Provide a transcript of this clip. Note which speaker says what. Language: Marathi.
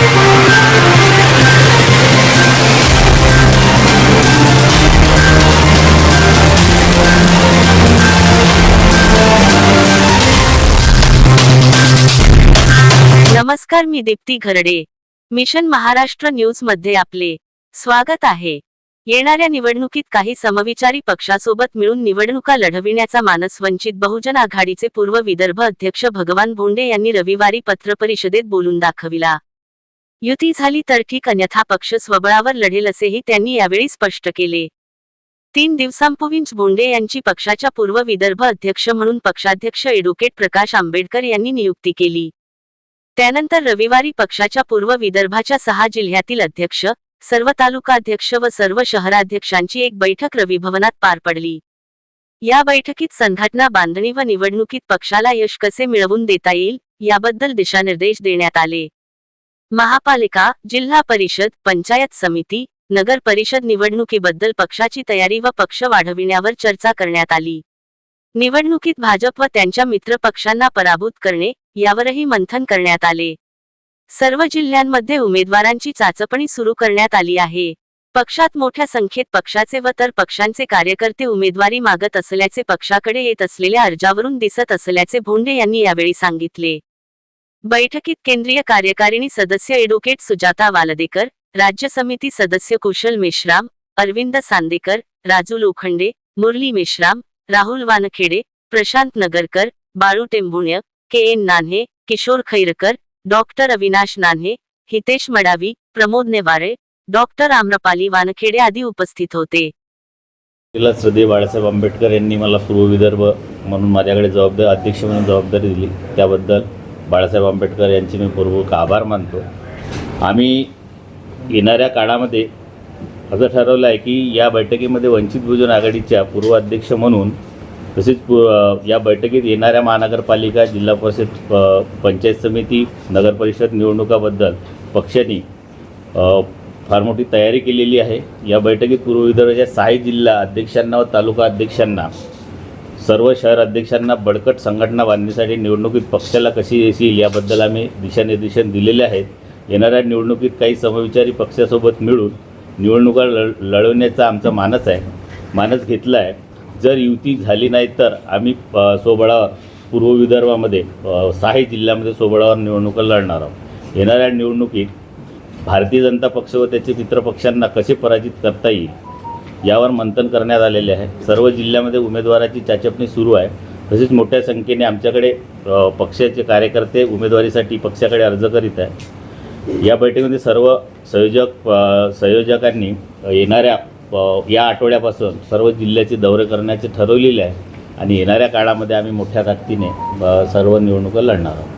Speaker 1: नमस्कार मी दीप्ती घरडे. मिशन महाराष्ट्र न्यूजमध्ये आपले स्वागत आहे. येणाऱ्या निवडणुकीत काही समविचारी पक्षासोबत मिळून निवडणुका लढविण्याचा मानस वंचित बहुजन आघाडीचे पूर्व विदर्भ अध्यक्ष भगवान भोंडे यांनी रविवारी पत्रपरिषदेत बोलून दाखविला. युती झाली तर ठीक अन्यथा पक्ष स्वबळावर लढेल असेही त्यांनी यावेळी स्पष्ट केले. तीन दिवसांपूर्वीच बोंडे यांची पक्षाच्या पूर्व विदर्भ अध्यक्ष म्हणून पक्षाध्यक्ष एडव्होकेट प्रकाश आंबेडकर यांनी नियुक्ती केली. त्यानंतर रविवारी पक्षाच्या पूर्व विदर्भाच्या सहा जिल्ह्यातील अध्यक्ष सर्व तालुका अध्यक्ष व सर्व शहराध्यक्षांची एक बैठक रविभवनात पार पडली. या बैठकीत संघटना बांधणी व निवडणुकीत पक्षाला यश कसे मिळवून देता येईल याबद्दल दिशानिर्देश देण्यात आले. महापालिका जिल्हा परिषद पंचायत समिती नगर परिषद निवडणुकीबद्दल पक्षाची तयारी व पक्ष वाढविण्यावर चर्चा करण्यात आली. निवडणुकीत भाजप व त्यांच्या मित्रपक्षांना पराभूत करणे यावरही मंथन करण्यात आले. सर्व जिल्ह्यांमध्ये उमेदवारांची चाचपणी सुरू करण्यात आली आहे. पक्षात मोठ्या संख्येत पक्षाचे व तर पक्षांचे कार्यकर्ते उमेदवारी मागत असल्याचे पक्षाकडे येत असलेल्या अर्जावरून दिसत असल्याचे भोंडे यांनी यावेळी सांगितले. बैठकीत केंद्रीय कार्यकारिणी सदस्य एडव्होकेट सुजाता वालदेकर राज्य समिती सदस्य Kushal Meshram Arvind Sandekar Raju Lokhande Murli Meshram Rahul Wankhede Prashant Nagarkar Balu Tembhurne K N Nanhe Kishor Khairkar doctor Avinash Nanhe Hitesh Madavi Pramod Neware doctor Amrapali Wankhede आदी उपस्थित होते.
Speaker 2: तिला बाळासाहेब आंबेडकर यांनी मला पूर्व विदर्भ म्हणून माझ्याकडे जबाबदारी अध्यक्ष म्हणून जबाबदारी दिली. त्याबद्दल बाळासाहेब आंबेडकर यांचे मी पूर्वक आभार मानतो. आम्ही येणाऱ्या काळामध्ये असं ठरवलं आहे की या बैठकीमध्ये वंचित बहुजन आघाडीच्या पूर्व अध्यक्ष म्हणून तसेच पु या बैठकीत येणाऱ्या महानगरपालिका जिल्हा परिषद पंचायत समिती नगरपरिषद निवडणुकाबद्दल पक्षाने फार मोठी तयारी केलेली आहे. या बैठकीत पूर्व विदर्भाच्या सहा जिल्हा अध्यक्षांना व तालुका अध्यक्षांना सर्व शहर अध्यक्षांना बळकट संघटना बांधण्यासाठी निवडणुकीत पक्षाला कशी येईल याबद्दल आम्ही दिशानिर्देशन दिलेले आहेत. येणाऱ्या निवडणुकीत काही समविचारी पक्षासोबत मिळून निवडणुका लढ लढवण्याचा आमचा मानस आहे. मानस घेतला आहे जर युती झाली नाही तर आम्ही सोबळावर पूर्व विदर्भामध्ये अ, सहाही जिल्ह्यामध्ये सोबळावर निवडणुका लढणार आहोत. येणाऱ्या निवडणुकीत भारतीय जनता पक्ष व त्याचे मित्रपक्षांना कसे पराजित करता येईल? यावर मंथन करण्यात आलेले आहे. सर्व जिल्ह्यामध्ये उमेदवाराची चाचपणी सुरू आहे. तसेच मोठ्या संख्येने आमच्याकडे पक्षाचे कार्यकर्ते उमेदवारीसाठी पक्षाकडे अर्ज करीत आहे या बैठकीमध्ये सर्व संयोजक संयोजकांनी येणाऱ्या या आठवड्यापासून सर्व जिल्ह्याचे दौरे करण्याचे ठरवलेले आहे. आणि येणाऱ्या काळामध्ये आम्ही मोठ्या ताकदीने सर्व निवडणुका लढणार आहोत.